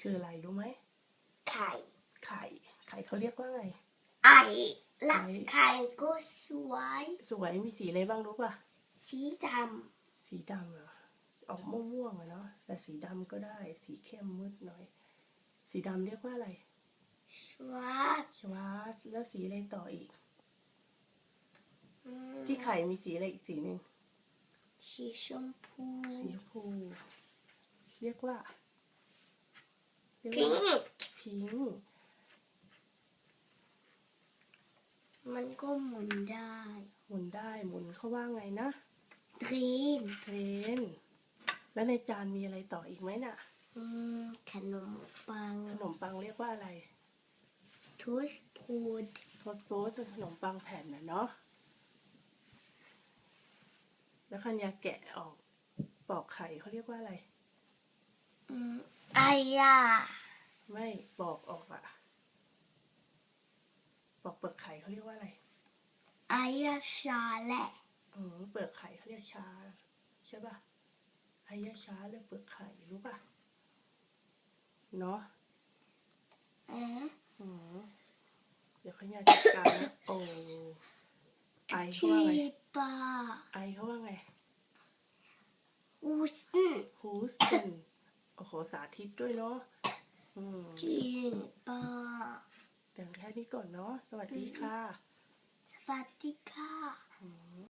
คืออะไรรู้ไหมไข่ไข่ไข่เขาเรียกว่าไงไอและไข่ไข่ก็สวย สวยมีสีอะไรบ้างรู้ป่ะสีดสีดำเหรอออกม่วงๆอะเนาะแต่สีดำก็ได้ สีเข้มมืดหน่อย สีดำเรียกว่าอะไรำสวยชวาสแล้วสีอะไรต่ออีกอืมที่ไข่มีสีอะไรอีกสีหนึ่งสีชมพูสีชมพูเรียกว่าเรียก พิงว่าค์พิงค์มันก็หมุนได้หมุนได้หมุนเขาว่าไงนะกรีนเทรนแล้วในจานมีอะไรต่ออีกไหมน่ะ อืมขนมปังขนมปังเรียกว่าอะไรทูสพูดโทสต์โทสต์เป็นขนมปังแผ่นนะเนาะแล้วคันยาแกะออกปอกไข่เขาเรียกว่าอะไร อืมอายาไม่ปอกออกอะปอกเปลือกไข่เขาเรียกว่าอะไรอายาชาแหละอืมเปลือกไข่เขาเรียกชา ใช่ป่ะอายะชาเรียกเปลือกไข่รู้ป่ะเนาะเอ๊ะอืมเดี๋ยวเขาอยากจัดการนะโอ้ไอเขาที่ว่าไงปาไอเขาว่าไง อูสน ฮูสตัน โอ้โหสาธิตด้วยเนาะอืมที่ปาแต่แค่นี้ก่อนเนาะ สวัสดีค่ะ สวัสดีค่ะอืม